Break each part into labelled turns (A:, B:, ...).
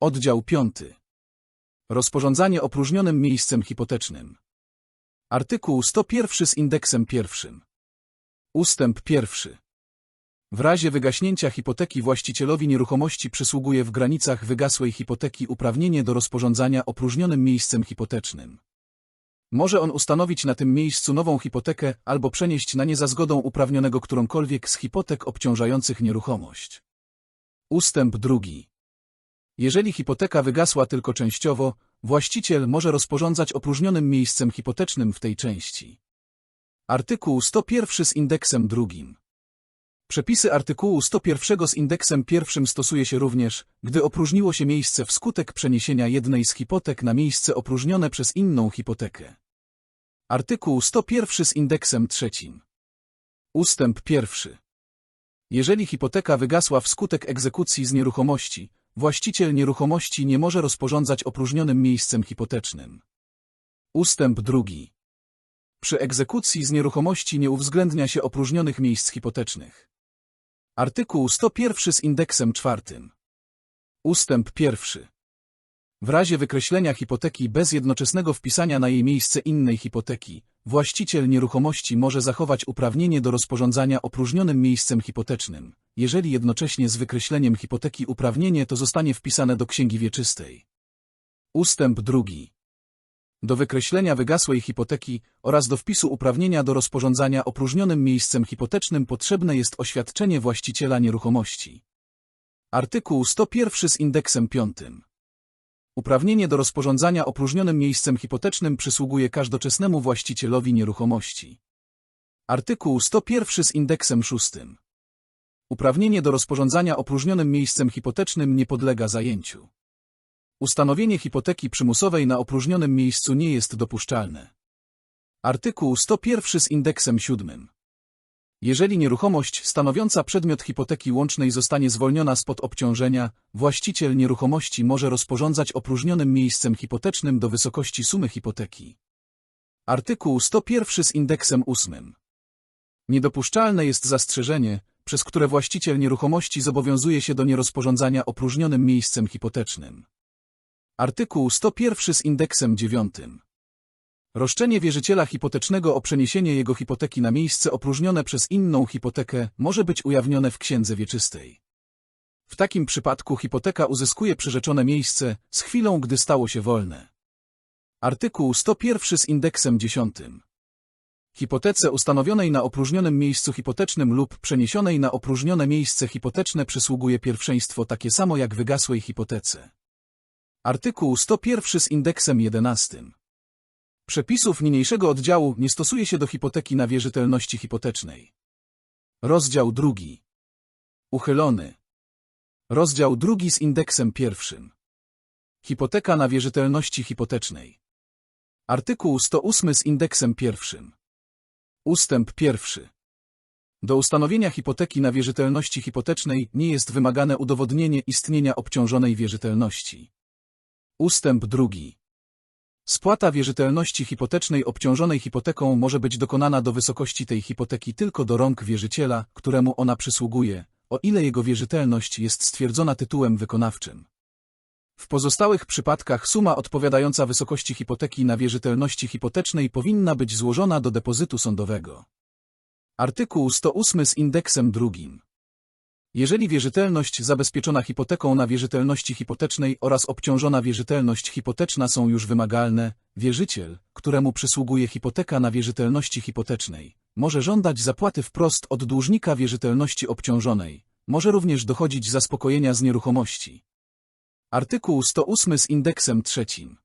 A: Oddział 5. Rozporządzanie opróżnionym miejscem hipotecznym. Artykuł 101 z indeksem pierwszym. Ustęp pierwszy. W razie wygaśnięcia hipoteki właścicielowi nieruchomości przysługuje w granicach wygasłej hipoteki uprawnienie do rozporządzania opróżnionym miejscem hipotecznym. Może on ustanowić na tym miejscu nową hipotekę albo przenieść na nie za zgodą uprawnionego którąkolwiek z hipotek obciążających nieruchomość. Ustęp drugi. Jeżeli hipoteka wygasła tylko częściowo, właściciel może rozporządzać opróżnionym miejscem hipotecznym w tej części. Artykuł 101 z indeksem drugim. Przepisy artykułu 101 z indeksem pierwszym stosuje się również, gdy opróżniło się miejsce wskutek przeniesienia jednej z hipotek na miejsce opróżnione przez inną hipotekę. Artykuł 101 z indeksem trzecim. Ustęp pierwszy. Jeżeli hipoteka wygasła wskutek egzekucji z nieruchomości, właściciel nieruchomości nie może rozporządzać opróżnionym miejscem hipotecznym. Ustęp drugi. Przy egzekucji z nieruchomości nie uwzględnia się opróżnionych miejsc hipotecznych. Artykuł 101 z indeksem czwartym. Ustęp pierwszy. W razie wykreślenia hipoteki bez jednoczesnego wpisania na jej miejsce innej hipoteki, właściciel nieruchomości może zachować uprawnienie do rozporządzania opróżnionym miejscem hipotecznym, jeżeli jednocześnie z wykreśleniem hipoteki uprawnienie to zostanie wpisane do księgi wieczystej. Ustęp drugi. Do wykreślenia wygasłej hipoteki oraz do wpisu uprawnienia do rozporządzania opróżnionym miejscem hipotecznym potrzebne jest oświadczenie właściciela nieruchomości. Artykuł 101 z indeksem piątym. Uprawnienie do rozporządzania opróżnionym miejscem hipotecznym przysługuje każdoczesnemu właścicielowi nieruchomości. Artykuł 101 z indeksem szóstym. Uprawnienie do rozporządzania opróżnionym miejscem hipotecznym nie podlega zajęciu. Ustanowienie hipoteki przymusowej na opróżnionym miejscu nie jest dopuszczalne. Artykuł 101 z indeksem siódmym. Jeżeli nieruchomość stanowiąca przedmiot hipoteki łącznej zostanie zwolniona spod obciążenia, właściciel nieruchomości może rozporządzać opróżnionym miejscem hipotecznym do wysokości sumy hipoteki. Artykuł 101 z indeksem 8. Niedopuszczalne jest zastrzeżenie, przez które właściciel nieruchomości zobowiązuje się do nierozporządzania opróżnionym miejscem hipotecznym. Artykuł 101 z indeksem 9. Roszczenie wierzyciela hipotecznego o przeniesienie jego hipoteki na miejsce opróżnione przez inną hipotekę może być ujawnione w księdze wieczystej. W takim przypadku hipoteka uzyskuje przyrzeczone miejsce z chwilą, gdy stało się wolne. Artykuł 101 z indeksem 10. Hipotece ustanowionej na opróżnionym miejscu hipotecznym lub przeniesionej na opróżnione miejsce hipoteczne przysługuje pierwszeństwo takie samo jak wygasłej hipotece. Artykuł 101 z indeksem 11. Przepisów niniejszego oddziału nie stosuje się do hipoteki na wierzytelności hipotecznej. Rozdział drugi. Uchylony. Rozdział drugi z indeksem pierwszym. Hipoteka na wierzytelności hipotecznej. Artykuł 108 z indeksem pierwszym. Ustęp pierwszy. Do ustanowienia hipoteki na wierzytelności hipotecznej nie jest wymagane udowodnienie istnienia obciążonej wierzytelności. Ustęp drugi. Spłata wierzytelności hipotecznej obciążonej hipoteką może być dokonana do wysokości tej hipoteki tylko do rąk wierzyciela, któremu ona przysługuje, o ile jego wierzytelność jest stwierdzona tytułem wykonawczym. W pozostałych przypadkach suma odpowiadająca wysokości hipoteki na wierzytelności hipotecznej powinna być złożona do depozytu sądowego. Artykuł 108 z indeksem drugim. Jeżeli wierzytelność zabezpieczona hipoteką na wierzytelności hipotecznej oraz obciążona wierzytelność hipoteczna są już wymagalne, wierzyciel, któremu przysługuje hipoteka na wierzytelności hipotecznej, może żądać zapłaty wprost od dłużnika wierzytelności obciążonej, może również dochodzić zaspokojenia z nieruchomości. Artykuł 108 z indeksem trzecim.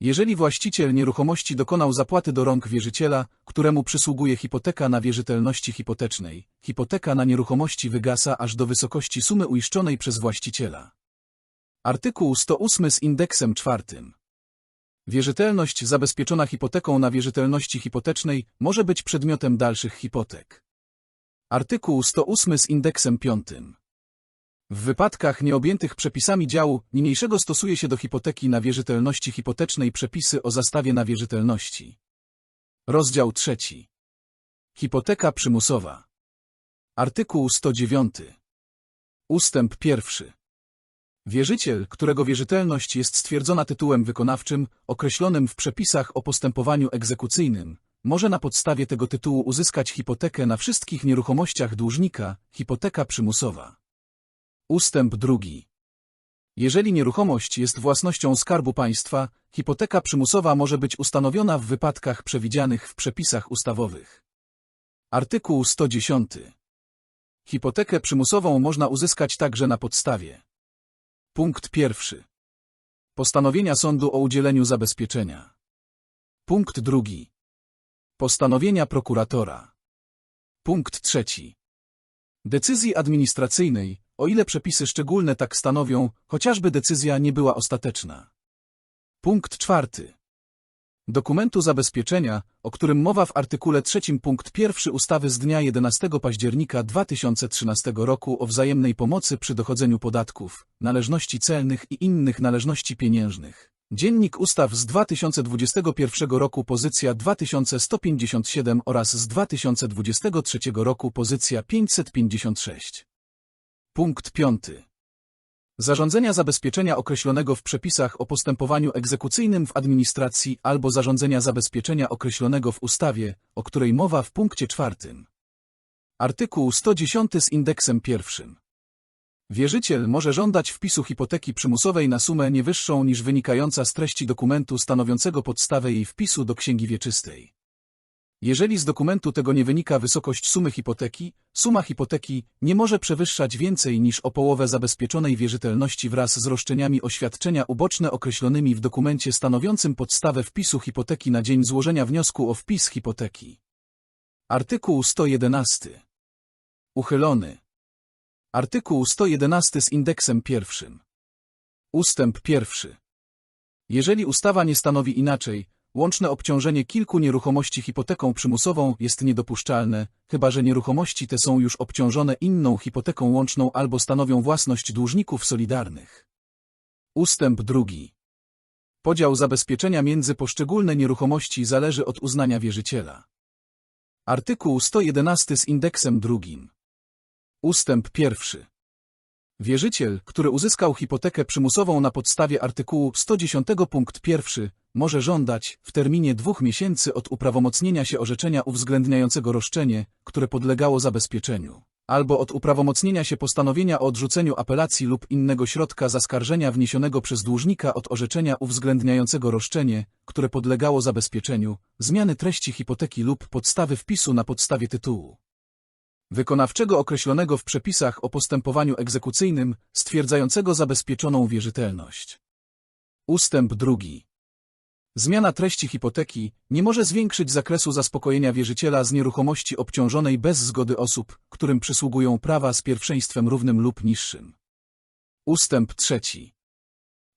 A: Jeżeli właściciel nieruchomości dokonał zapłaty do rąk wierzyciela, któremu przysługuje hipoteka na wierzytelności hipotecznej, hipoteka na nieruchomości wygasa aż do wysokości sumy uiszczonej przez właściciela. Artykuł 108 z indeksem czwartym. Wierzytelność zabezpieczona hipoteką na wierzytelności hipotecznej może być przedmiotem dalszych hipotek. Artykuł 108 z indeksem piątym. W wypadkach nieobjętych przepisami działu niniejszego stosuje się do hipoteki na wierzytelności hipotecznej przepisy o zastawie na wierzytelności. Rozdział trzeci. Hipoteka przymusowa. Artykuł 109. Ustęp pierwszy. Wierzyciel, którego wierzytelność jest stwierdzona tytułem wykonawczym, określonym w przepisach o postępowaniu egzekucyjnym, może na podstawie tego tytułu uzyskać hipotekę na wszystkich nieruchomościach dłużnika, hipoteka przymusowa. Ustęp drugi. Jeżeli nieruchomość jest własnością Skarbu Państwa, hipoteka przymusowa może być ustanowiona w wypadkach przewidzianych w przepisach ustawowych. Artykuł 110. Hipotekę przymusową można uzyskać także na podstawie. Punkt pierwszy. Postanowienia sądu o udzieleniu zabezpieczenia. Punkt drugi. Postanowienia prokuratora. Punkt trzeci. Decyzji administracyjnej, o ile przepisy szczególne tak stanowią, chociażby decyzja nie była ostateczna. Punkt czwarty. Dokumentu zabezpieczenia, o którym mowa w artykule 3 punkt 1 ustawy z dnia 11 października 2013 roku o wzajemnej pomocy przy dochodzeniu podatków, należności celnych i innych należności pieniężnych. Dziennik Ustaw z 2021 roku pozycja 2157 oraz z 2023 roku pozycja 556. Punkt 5. Zarządzenia zabezpieczenia określonego w przepisach o postępowaniu egzekucyjnym w administracji albo zarządzenia zabezpieczenia określonego w ustawie, o której mowa w punkcie czwartym. Artykuł 110 z indeksem pierwszym. Wierzyciel może żądać wpisu hipoteki przymusowej na sumę nie wyższą niż wynikająca z treści dokumentu stanowiącego podstawę jej wpisu do księgi wieczystej. Jeżeli z dokumentu tego nie wynika wysokość sumy hipoteki, suma hipoteki nie może przewyższać więcej niż o połowę zabezpieczonej wierzytelności wraz z roszczeniami oświadczenia uboczne określonymi w dokumencie stanowiącym podstawę wpisu hipoteki na dzień złożenia wniosku o wpis hipoteki. Artykuł 111. Uchylony. Artykuł 111 z indeksem pierwszym. Ustęp pierwszy. Jeżeli ustawa nie stanowi inaczej, Łączne obciążenie kilku nieruchomości hipoteką przymusową jest niedopuszczalne, chyba że nieruchomości te są już obciążone inną hipoteką łączną albo stanowią własność dłużników solidarnych. Ustęp drugi. Podział zabezpieczenia między poszczególne nieruchomości zależy od uznania wierzyciela. Artykuł 111 z indeksem drugim. Ustęp pierwszy. Wierzyciel, który uzyskał hipotekę przymusową na podstawie artykułu 110 punkt 1, może żądać, w terminie dwóch miesięcy od uprawomocnienia się orzeczenia uwzględniającego roszczenie, które podlegało zabezpieczeniu, albo od uprawomocnienia się postanowienia o odrzuceniu apelacji lub innego środka zaskarżenia wniesionego przez dłużnika od orzeczenia uwzględniającego roszczenie, które podlegało zabezpieczeniu, zmiany treści hipoteki lub podstawy wpisu na podstawie tytułu wykonawczego określonego w przepisach o postępowaniu egzekucyjnym, stwierdzającego zabezpieczoną wierzytelność. Ustęp drugi. Zmiana treści hipoteki nie może zwiększyć zakresu zaspokojenia wierzyciela z nieruchomości obciążonej bez zgody osób, którym przysługują prawa z pierwszeństwem równym lub niższym. Ustęp trzeci.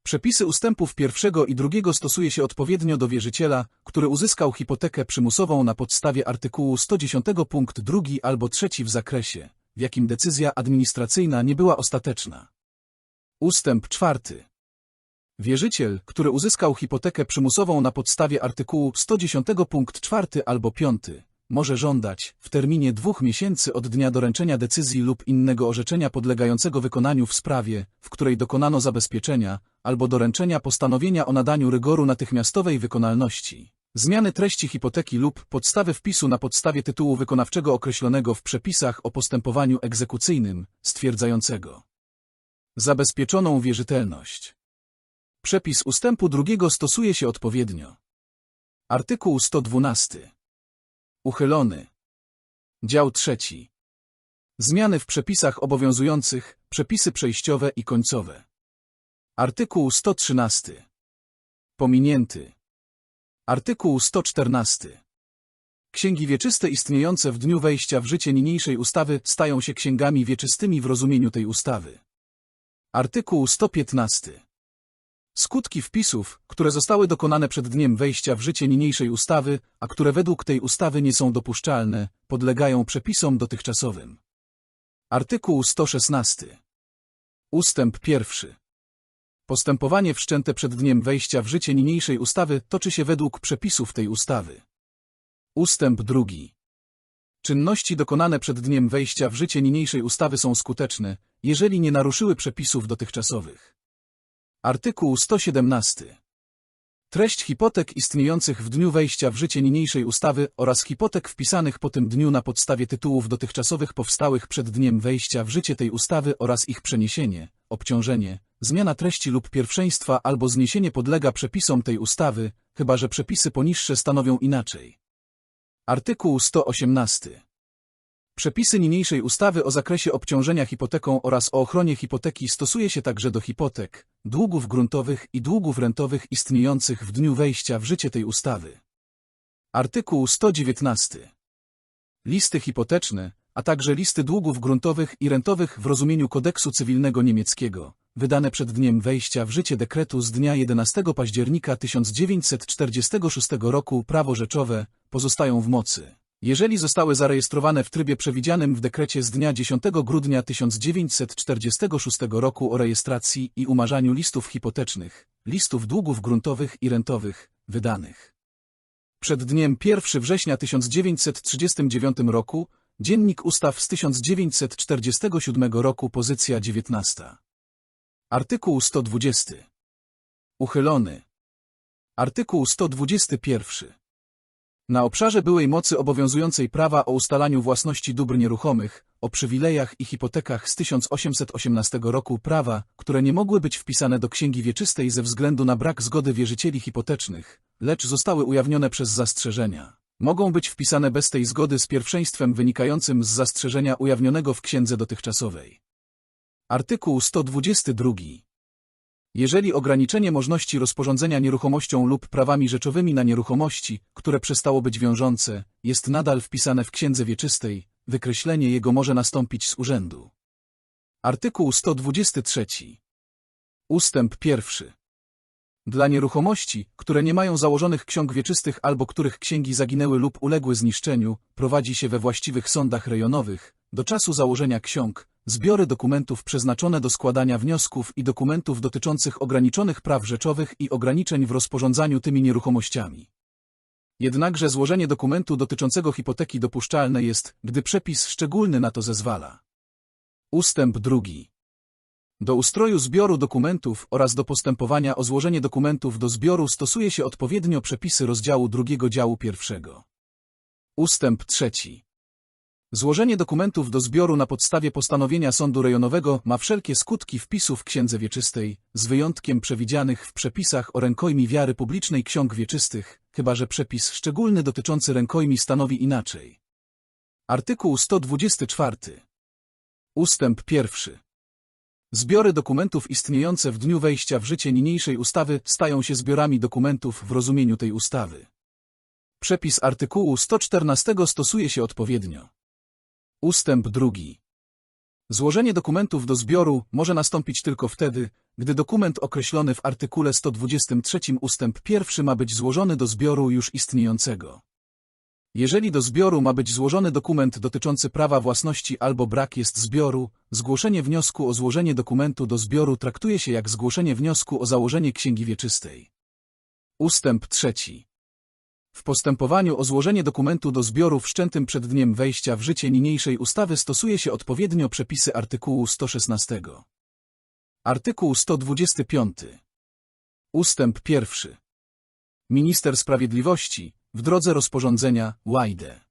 A: Przepisy ustępów pierwszego i drugiego stosuje się odpowiednio do wierzyciela, który uzyskał hipotekę przymusową na podstawie artykułu 110 punkt 2 albo 3 w zakresie, w jakim decyzja administracyjna nie była ostateczna. Ustęp czwarty. Wierzyciel, który uzyskał hipotekę przymusową na podstawie artykułu 110 punkt 4 albo 5, może żądać, w terminie dwóch miesięcy od dnia doręczenia decyzji lub innego orzeczenia podlegającego wykonaniu w sprawie, w której dokonano zabezpieczenia, albo doręczenia postanowienia o nadaniu rygoru natychmiastowej wykonalności. Zmiany treści hipoteki lub podstawy wpisu na podstawie tytułu wykonawczego określonego w przepisach o postępowaniu egzekucyjnym, stwierdzającego zabezpieczoną wierzytelność. Przepis ustępu drugiego stosuje się odpowiednio. Artykuł 112. Uchylony. Dział trzeci. Zmiany w przepisach obowiązujących, przepisy przejściowe i końcowe. Artykuł 113. Pominięty. Artykuł 114. Księgi wieczyste istniejące w dniu wejścia w życie niniejszej ustawy stają się księgami wieczystymi w rozumieniu tej ustawy. Artykuł 115. Skutki wpisów, które zostały dokonane przed dniem wejścia w życie niniejszej ustawy, a które według tej ustawy nie są dopuszczalne, podlegają przepisom dotychczasowym. Artykuł 116. Ustęp pierwszy. Postępowanie wszczęte przed dniem wejścia w życie niniejszej ustawy toczy się według przepisów tej ustawy. Ustęp drugi. Czynności dokonane przed dniem wejścia w życie niniejszej ustawy są skuteczne, jeżeli nie naruszyły przepisów dotychczasowych. Artykuł 117. Treść hipotek istniejących w dniu wejścia w życie niniejszej ustawy oraz hipotek wpisanych po tym dniu na podstawie tytułów dotychczasowych powstałych przed dniem wejścia w życie tej ustawy oraz ich przeniesienie, obciążenie, zmiana treści lub pierwszeństwa albo zniesienie podlega przepisom tej ustawy, chyba że przepisy poniższe stanowią inaczej. Artykuł 118. Przepisy niniejszej ustawy o zakresie obciążenia hipoteką oraz o ochronie hipoteki stosuje się także do hipotek, długów gruntowych i długów rentowych istniejących w dniu wejścia w życie tej ustawy. Artykuł 119. Listy hipoteczne, a także listy długów gruntowych i rentowych w rozumieniu kodeksu cywilnego niemieckiego, wydane przed dniem wejścia w życie dekretu z dnia 11 października 1946 roku prawo rzeczowe, pozostają w mocy jeżeli zostały zarejestrowane w trybie przewidzianym w dekrecie z dnia 10 grudnia 1946 roku o rejestracji i umarzaniu listów hipotecznych, listów długów gruntowych i rentowych, wydanych przed dniem 1 września 1939 roku, Dziennik Ustaw z 1947 roku, pozycja 19. Artykuł 120. Uchylony. Artykuł 121. Na obszarze byłej mocy obowiązującej prawa o ustalaniu własności dóbr nieruchomych, o przywilejach i hipotekach z 1818 roku prawa, które nie mogły być wpisane do księgi wieczystej ze względu na brak zgody wierzycieli hipotecznych, lecz zostały ujawnione przez zastrzeżenia. Mogą być wpisane bez tej zgody z pierwszeństwem wynikającym z zastrzeżenia ujawnionego w księdze dotychczasowej. Artykuł 122. Jeżeli ograniczenie możliwości rozporządzenia nieruchomością lub prawami rzeczowymi na nieruchomości, które przestało być wiążące, jest nadal wpisane w księdze wieczystej, wykreślenie jego może nastąpić z urzędu. Artykuł 123. Ustęp pierwszy. Dla nieruchomości, które nie mają założonych ksiąg wieczystych albo których księgi zaginęły lub uległy zniszczeniu, prowadzi się we właściwych sądach rejonowych, do czasu założenia ksiąg, zbiory dokumentów przeznaczone do składania wniosków i dokumentów dotyczących ograniczonych praw rzeczowych i ograniczeń w rozporządzaniu tymi nieruchomościami. Jednakże złożenie dokumentu dotyczącego hipoteki dopuszczalne jest, gdy przepis szczególny na to zezwala. Ustęp drugi. Do ustroju zbioru dokumentów oraz do postępowania o złożenie dokumentów do zbioru stosuje się odpowiednio przepisy rozdziału drugiego działu pierwszego. Ustęp trzeci. Złożenie dokumentów do zbioru na podstawie postanowienia sądu rejonowego ma wszelkie skutki wpisu w księdze wieczystej, z wyjątkiem przewidzianych w przepisach o rękojmi wiary publicznej ksiąg wieczystych, chyba że przepis szczególny dotyczący rękojmi stanowi inaczej. Artykuł 124. Ustęp pierwszy. Zbiory dokumentów istniejące w dniu wejścia w życie niniejszej ustawy stają się zbiorami dokumentów w rozumieniu tej ustawy. Przepis artykułu 114 stosuje się odpowiednio. Ustęp drugi. Złożenie dokumentów do zbioru może nastąpić tylko wtedy, gdy dokument określony w artykule 123 ustęp pierwszy ma być złożony do zbioru już istniejącego. Jeżeli do zbioru ma być złożony dokument dotyczący prawa własności albo brak jest zbioru, zgłoszenie wniosku o złożenie dokumentu do zbioru traktuje się jak zgłoszenie wniosku o założenie księgi wieczystej. Ustęp trzeci. W postępowaniu o złożenie dokumentu do zbioru wszczętym przed dniem wejścia w życie niniejszej ustawy stosuje się odpowiednio przepisy artykułu 116. Artykuł 125. Ustęp pierwszy. Minister Sprawiedliwości, w drodze rozporządzenia, łajde.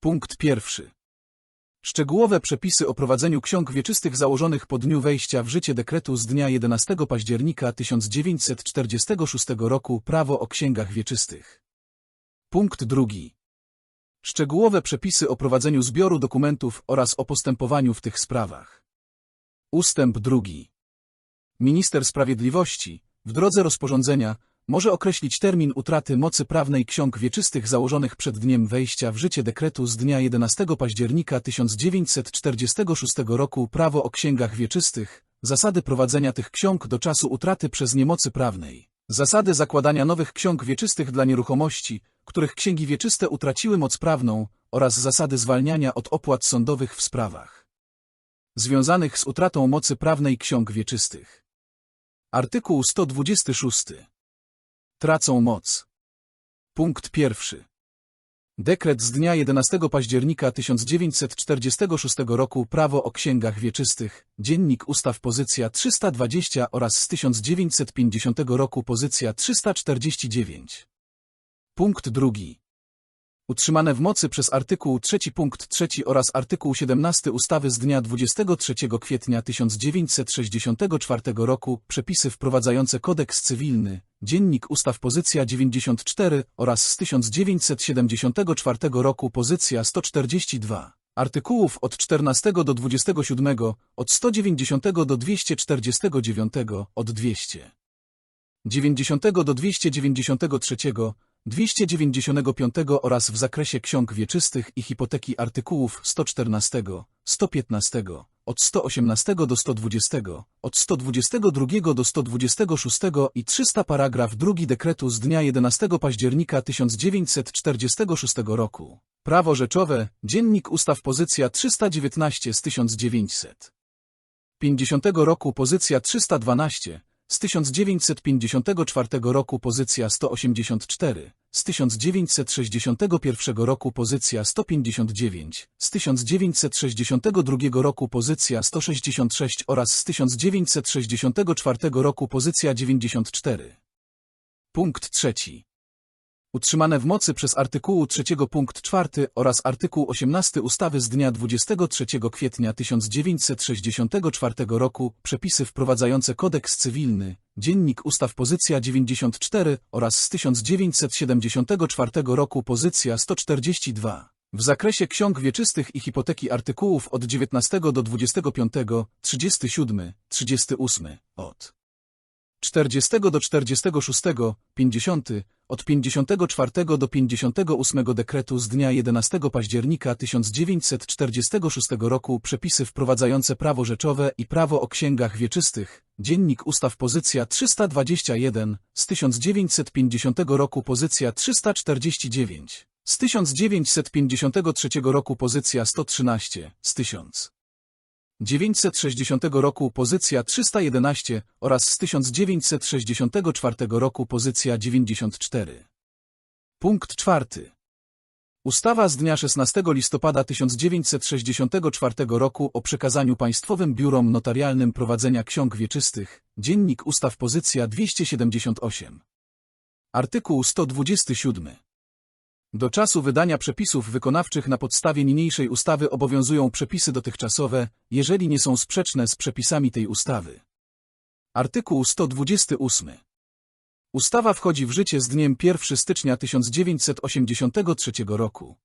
A: Punkt pierwszy. Szczegółowe przepisy o prowadzeniu ksiąg wieczystych założonych po dniu wejścia w życie dekretu z dnia 11 października 1946 roku Prawo o księgach wieczystych. Punkt drugi. Szczegółowe przepisy o prowadzeniu zbioru dokumentów oraz o postępowaniu w tych sprawach. Ustęp drugi. Minister Sprawiedliwości, w drodze rozporządzenia, może określić termin utraty mocy prawnej ksiąg wieczystych założonych przed dniem wejścia w życie dekretu z dnia 11 października 1946 roku Prawo o księgach wieczystych, zasady prowadzenia tych ksiąg do czasu utraty przez niemocy prawnej, zasady zakładania nowych ksiąg wieczystych dla nieruchomości, których księgi wieczyste utraciły moc prawną oraz zasady zwalniania od opłat sądowych w sprawach związanych z utratą mocy prawnej ksiąg wieczystych. Artykuł 126. Tracą moc. Punkt pierwszy. Dekret z dnia 11 października 1946 roku Prawo o księgach wieczystych, Dziennik Ustaw pozycja 320 oraz z 1950 roku pozycja 349. Punkt drugi. Utrzymane w mocy przez artykuł 3 punkt 3 oraz artykuł 17 ustawy z dnia 23 kwietnia 1964 roku przepisy wprowadzające kodeks cywilny, Dziennik Ustaw pozycja 94 oraz z 1974 roku pozycja 142. Artykułów od 14 do 27, od 190 do 249, od 200. 90 do 293, 295 oraz w zakresie ksiąg wieczystych i hipoteki artykułów 114, 115, od 118 do 120, od 122 do 126 i 300 paragraf 2 dekretu z dnia 11 października 1946 roku. Prawo rzeczowe, Dziennik Ustaw pozycja 319 z 1900. 50 roku pozycja 312, z 1954 roku pozycja 184, z 1961 roku pozycja 159, z 1962 roku pozycja 166 oraz z 1964 roku pozycja 94. Punkt trzeci. Utrzymane w mocy przez artykułu 3 punkt 4 oraz artykuł 18 ustawy z dnia 23 kwietnia 1964 roku przepisy wprowadzające kodeks cywilny, Dziennik Ustaw pozycja 94 oraz z 1974 roku pozycja 142. W zakresie ksiąg wieczystych i hipoteki artykułów od 19 do 25, 37, 38, od 40 do 46, 50, od 54 do 58 dekretu z dnia 11 października 1946 roku przepisy wprowadzające prawo rzeczowe i prawo o księgach wieczystych, Dziennik Ustaw pozycja 321, z 1950 roku pozycja 349, z 1953 roku pozycja 113, z 1000. 960 roku pozycja 311 oraz z 1964 roku pozycja 94. Punkt czwarty. Ustawa z dnia 16 listopada 1964 roku o przekazaniu Państwowym Biurom Notarialnym prowadzenia ksiąg wieczystych, Dziennik Ustaw pozycja 278. Artykuł 127. Do czasu wydania przepisów wykonawczych na podstawie niniejszej ustawy obowiązują przepisy dotychczasowe, jeżeli nie są sprzeczne z przepisami tej ustawy. Artykuł 128. Ustawa wchodzi w życie z dniem 1 stycznia 1983 roku.